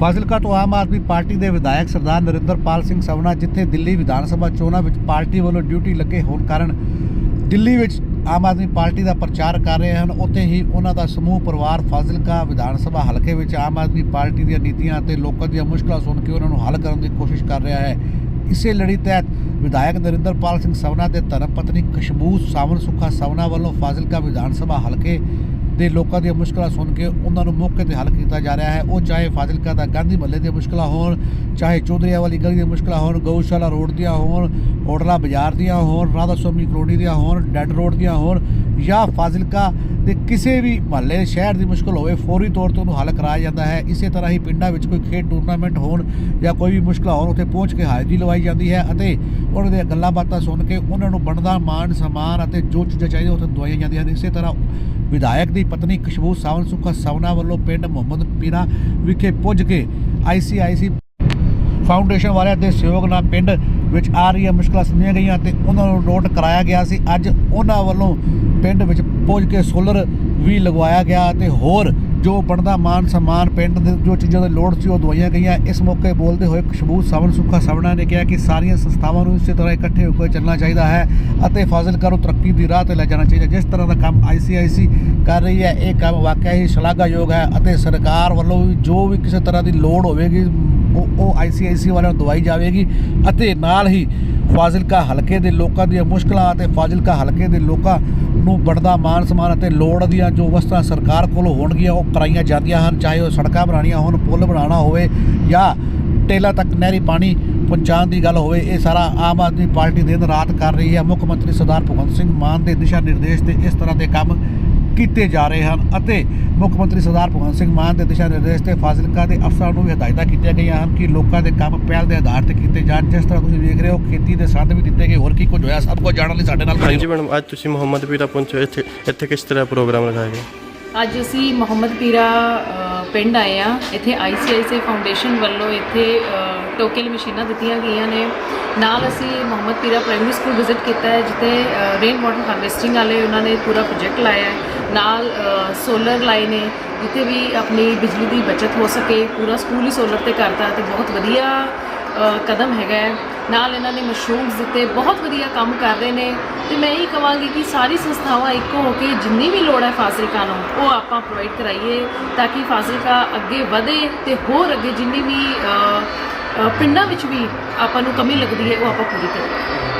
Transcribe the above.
ਫਾਜ਼ਿਲਕਾ ਤੋਂ ਆਮ ਆਦਮੀ ਪਾਰਟੀ ਦੇ ਵਿਧਾਇਕ ਸਰਦਾਰ ਨਰਿੰਦਰਪਾਲ ਸਿੰਘ ਸਵਨਾ ਜਿੱਥੇ ਦਿੱਲੀ ਵਿਧਾਨ ਸਭਾ ਚੋਣਾਂ ਵਿੱਚ ਪਾਰਟੀ ਵੱਲੋਂ ਡਿਊਟੀ ਲੱਗੇ ਹੋਣ ਕਾਰਨ ਦਿੱਲੀ ਵਿੱਚ ਆਮ ਆਦਮੀ ਪਾਰਟੀ ਦਾ ਪ੍ਰਚਾਰ ਕਰ ਰਹੇ ਹਨ, ਉੱਥੇ ਹੀ ਉਹਨਾਂ ਦਾ ਸਮੂਹ ਪਰਿਵਾਰ ਫਾਜ਼ਿਲਕਾ ਵਿਧਾਨ ਸਭਾ ਹਲਕੇ ਵਿੱਚ ਆਮ ਆਦਮੀ ਪਾਰਟੀ ਦੀਆਂ ਨੀਤੀਆਂ ਅਤੇ ਲੋਕਾਂ ਦੀਆਂ ਮੁਸ਼ਕਲਾਂ ਸੁਣ ਕੇ ਉਹਨਾਂ ਨੂੰ ਹੱਲ ਕਰਨ ਦੀ ਕੋਸ਼ਿਸ਼ ਕਰ ਰਿਹਾ ਹੈ। ਇਸੇ ਲੜੀ ਤਹਿਤ ਵਿਧਾਇਕ ਨਰਿੰਦਰਪਾਲ ਸਿੰਘ ਸਵਨਾ ਦੇ ਧਰਮ ਪਤਨੀ ਖੁਸ਼ਬੂ ਸਾਵਨ ਸੁੱਖਾ ਸਵਨਾ ਵੱਲੋਂ ਫਾਜ਼ਿਲਕਾ ਵਿਧਾਨ ਸਭਾ ਹਲਕੇ ਦੇ ਲੋਕਾਂ ਦੀਆਂ ਮੁਸ਼ਕਲਾਂ ਸੁਣ ਕੇ ਉਹਨਾਂ ਨੂੰ ਮੌਕੇ ਤੇ ਹੱਲ ਕੀਤਾ ਜਾ ਰਿਹਾ ਹੈ। ਉਹ ਚਾਹੇ ਫਾਜ਼ਿਲਕਾ ਦਾ ਗਾਂਧੀ ਮਹੱਲੇ ਦੀਆਂ ਮੁਸ਼ਕਲਾਂ ਹੋਣ, ਚਾਹੇ ਚੌਧਰੀਆਂ ਵਾਲੀ ਗਲੀ ਦੀਆਂ ਮੁਸ਼ਕਲਾਂ ਹੋਣ, ਗਊਸ਼ਾਲਾ ਰੋਡ ਦੀਆਂ ਹੋਣ, ਹੋਟਲਾ ਬਾਜ਼ਾਰ ਦੀਆਂ ਹੋਣ ਰਾਧਾ ਸਵਾਮੀ ਕਲੋਨੀ ਦੀਆਂ ਹੋਣ, ਡੈਡ ਰੋਡ ਦੀਆਂ ਹੋਣ ਜਾਂ ਫਾਜ਼ਿਲਕਾ ਦੇ ਕਿਸੇ ਵੀ ਮਹੱਲੇ, ਸ਼ਹਿਰ ਦੀ ਮੁਸ਼ਕਲ ਹੋਵੇ, ਫੌਰੀ ਤੌਰ ਤੇ ਉਹਨੂੰ ਹੱਲ ਕਰਾਇਆ ਜਾਂਦਾ ਹੈ। ਇਸੇ ਤਰ੍ਹਾਂ ਹੀ ਪਿੰਡਾਂ ਵਿੱਚ ਕੋਈ ਖੇਡ ਟੂਰਨਾਮੈਂਟ ਹੋਣ ਜਾਂ ਕੋਈ ਵੀ ਮੁਸ਼ਕਲਾਂ ਹੋਣ, ਉੱਥੇ ਪਹੁੰਚ ਕੇ ਹਾਜ਼ਰੀ ਲਵਾਈ ਜਾਂਦੀ ਹੈ ਅਤੇ ਉਹਨਾਂ ਦੀਆਂ ਗੱਲਾਂ ਬਾਤਾਂ ਸੁਣ ਕੇ ਉਹਨਾਂ ਨੂੰ ਬਣਦਾ ਮਾਣ ਸਨਮਾਨ ਅਤੇ ਜੋ ਚੀਜ਼ਾਂ ਚਾਹੀਦੀਆਂ, ਉੱਥੇ ਦਵਾਈਆਂ ਜਾਂਦੀਆਂ ਹਨ। ਇਸੇ ਤਰ੍ਹਾਂ ਵਿਧਾਇਕ ਦੀ ਪਤਨੀ ਖੁਸ਼ਬੂ ਸਾਵਨ ਸੁੱਖਾ ਸਵਨਾ ਵੱਲੋਂ ਪਿੰਡ ਮੁਹੰਮਦ ਪੀਰਾ ਵਿਖੇ ਪੁੱਜ ਕੇ ਆਈਸੀਆਈਸੀ ਫਾਊਂਡੇਸ਼ਨ ਵਾਲਿਆਂ ਦੇ ਸਹਿਯੋਗ ਨਾਲ ਪਿੰਡ ਵਿੱਚ ਆ ਰਹੀਆਂ ਮੁਸ਼ਕਲਾਂ ਸੁਣੀਆਂ ਗਈਆਂ ਤੇ ਉਹਨਾਂ ਨੂੰ ਨੋਟ ਕਰਾਇਆ ਗਿਆ ਸੀ। ਅੱਜ ਉਹਨਾਂ ਵੱਲੋਂ ਪਿੰਡ ਵਿੱਚ ਪਹੁੰਚ ਕੇ ਸੋਲਰ ਵੀ ਲਗਵਾਇਆ ਗਿਆ ਤੇ ਹੋਰ ਜੋ ਬਣਦਾ ਮਾਨ ਸਨਮਾਨ ਪਿੰਡ ਦੇ ਜੋ ਚੀਜ਼ਾਂ ਦੀ ਲੋੜ ਸੀ ਉਹ ਦਵਾਈਆਂ ਗਈਆਂ। ਇਸ ਮੌਕੇ ਬੋਲਦੇ ਹੋਏ ਖੁਸ਼ਬੂ ਸਾਵਨ ਸੁੱਖਾ ਸਵਣਾ ਨੇ ਕਿਹਾ ਕਿ ਸਾਰੀਆਂ ਸੰਸਥਾਵਾਂ ਨੂੰ ਇਸੇ ਤਰ੍ਹਾਂ ਇਕੱਠੇ ਹੋ ਕੇ ਚੱਲਣਾ ਚਾਹੀਦਾ ਹੈ ਅਤੇ ਫਾਜ਼ਿਲਕਾ ਨੂੰ ਤਰੱਕੀ ਦੀ ਰਾਹ ਤੇ ਲੈ ਜਾਣਾ ਚਾਹੀਦਾ। ਜਿਸ ਤਰ੍ਹਾਂ ਦਾ ਕੰਮ ਆਈਸੀਆਈਸੀ ਕਰ ਰਹੀ ਹੈ, ਇਹ ਕੰਮ ਵਾਕਿਆ ਹੀ ਸ਼ਲਾਘਾਯੋਗ ਹੈ ਅਤੇ ਸਰਕਾਰ ਵੱਲੋਂ ਵੀ ਜੋ ਵੀ ਕਿਸੇ ਤਰ੍ਹਾਂ ਦੀ ਲੋੜ ਹੋਵੇਗੀ, ਉਹ ਉਹ ਆਈਸੀਆਈਸੀ ਵਾਲਿਆਂ ਨੂੰ ਦਵਾਈ ਜਾਵੇਗੀ ਅਤੇ ਨਾਲ ਹੀ ਫਾਜ਼ਿਲਕਾ ਹਲਕੇ ਦੇ ਲੋਕਾਂ ਦੀਆਂ ਮੁਸ਼ਕਲਾਂ ਅਤੇ ਫਾਜ਼ਿਲਕਾ ਹਲਕੇ ਦੇ ਲੋਕਾਂ ਨੂੰ ਬਣਦਾ ਮਾਨ ਸਮਾਨ ਅਤੇ ਲੋੜ ਦੀਆਂ ਜੋ ਵਸਤਾਂ ਸਰਕਾਰ ਕੋਲੋਂ ਹੋਣਗੀਆਂ, ਉਹ ਕਰਾਈਆਂ ਜਾਂਦੀਆਂ ਹਨ। ਚਾਹੇ ਉਹ ਸੜਕਾਂ ਬਣਾਉਣੀਆਂ ਹੋਣ, ਪੁਲ ਬਣਾਉਣਾ ਹੋਵੇ ਜਾਂ ਟੇਲਾ ਤੱਕ ਨਹਿਰੀ ਪਾਣੀ ਪਹੁੰਚਾਉਣ ਦੀ ਗੱਲ ਹੋਵੇ, ਇਹ ਸਾਰਾ ਆਮ ਆਦਮੀ ਪਾਰਟੀ ਦਿਨ ਰਾਤ ਕਰ ਰਹੀ ਹੈ। ਮੁੱਖ ਮੰਤਰੀ ਸਰਦਾਰ ਭਗਵੰਤ ਸਿੰਘ ਮਾਨ ਦੇ ਦਿਸ਼ਾ ਨਿਰਦੇਸ਼ ਤੇ ਇਸ ਤਰ੍ਹਾਂ ਦੇ ਕੰਮ ਕੀਤੇ ਜਾ ਰਹੇ ਹਨ ਅਤੇ ਮੁੱਖ ਮੰਤਰੀ ਸਰਦਾਰ ਭਗਵੰਤ ਸਿੰਘ ਮਾਨ ਦੇ ਦਿਸ਼ਾ ਨਿਰਦੇਸ਼ ਤੇ ਫਾਜ਼ਿਲਕਾ ਦੇ ਅਫਸਰਾਂ ਨੂੰ ਵੀ ਹਦਾਇਤਾਂ ਕੀਤੀਆਂ ਗਈਆਂ ਹਨ ਕਿ ਲੋਕਾਂ ਦੇ ਕੰਮ ਪਹਿਲ ਦੇ ਆਧਾਰ ਤੇ ਕੀਤੇ ਜਾਣ। ਜਿਸ ਤਰ੍ਹਾਂ ਤੁਸੀਂ ਵੇਖ ਰਹੇ ਹੋ ਖੇਤੀ ਦੇ ਸੰਦ ਵੀ ਦਿੱਤੇ ਗਏ। ਹੋਰ ਕੀ ਕੁਝ ਹੋਇਆ? ਸਭ ਕੁਝ ਜਾਣਨ ਲਈ ਸਾਡੇ ਨਾਲ ਹਾਂਜੀ ਮੈਡਮ ਅੱਜ ਤੁਸੀਂ ਮੁਹੰਮਦ ਪੀਰਾ ਪਹੁੰਚੇ ਇੱਥੇ ਇੱਥੇ ਕਿਸ ਤਰ੍ਹਾਂ ਪ੍ਰੋਗਰਾਮ ਰਖਾਇਆ ਗਿਆ? ਅੱਜ ਅਸੀਂ ਮੁਹੰਮਦ ਪੀਰਾ ਪਿੰਡ ਆਏ ਆ ਇੱਥੇ ਆਈਸੀਆਈਸੀ ਫਾਊਂਡੇਸ਼ਨ ਵੱਲੋਂ ਇੱਥੇ ਟੋਕੇਲ ਮਸ਼ੀਨਾਂ ਦਿੱਤੀਆਂ ਗਈਆਂ ਨੇ। ਨਾਲ ਅਸੀਂ Muhammad Pira primary school visit ਕੀਤਾ ਹੈ ਜਿੱਥੇ ਰੇਨ ਵਾਟਰ ਹਾਰਵੈਸਟਿੰਗ ਵਾਲੇ ਉਹਨਾਂ ਨੇ ਪੂਰਾ ਪ੍ਰੋਜੈਕਟ ਲਾਇਆ ਹੈ। ਨਾਲ ਸੋਲਰ ਲਾਏ ਨੇ, ਜਿੱਥੇ ਵੀ ਆਪਣੀ ਬਿਜਲੀ ਦੀ ਬਚਤ ਹੋ ਸਕੇ, ਪੂਰਾ ਸਕੂਲ ਹੀ ਸੋਲਰ ਤੇ ਕਰਤਾ ਤੇ ਬਹੁਤ ਵਧੀਆ ਕਦਮ ਹੈਗਾ ਹੈ। ਨਾਲ ਇਹਨਾਂ ਨੇ ਮਸ਼ਰੂਮਸ ਦਿੱਤੇ, ਬਹੁਤ ਵਧੀਆ ਕੰਮ ਕਰ ਰਹੇ ਨੇ। ਤੇ ਮੈਂ ਇਹ ਕਹਾਂਗੀ ਕਿ ਸਾਰੀ ਸੰਸਥਾਵਾਂ ਇੱਕੋ ਹੋ ਕੇ ਜਿੰਨੀ ਵੀ ਲੋੜ ਹੈ ਫਾਜ਼ਿਲਕਾ ਨੂੰ, ਉਹ ਆਪਾਂ ਪ੍ਰੋਵਾਈਡ ਕਰਾਈਏ ਤਾਂ ਕਿ ਫਾਜ਼ਿਲਕਾ ਅੱਗੇ ਵਧੇ ਤੇ ਹੋਰ ਅੱਗੇ ਜਿੰਨੀ ਵੀ ਪਿੰਡਾਂ ਵਿੱਚ ਵੀ ਆਪਾਂ ਨੂੰ ਕਮੀ ਲੱਗਦੀ ਹੈ, ਉਹ ਆਪਾਂ ਪੂਰੀ ਕਰੀਏ।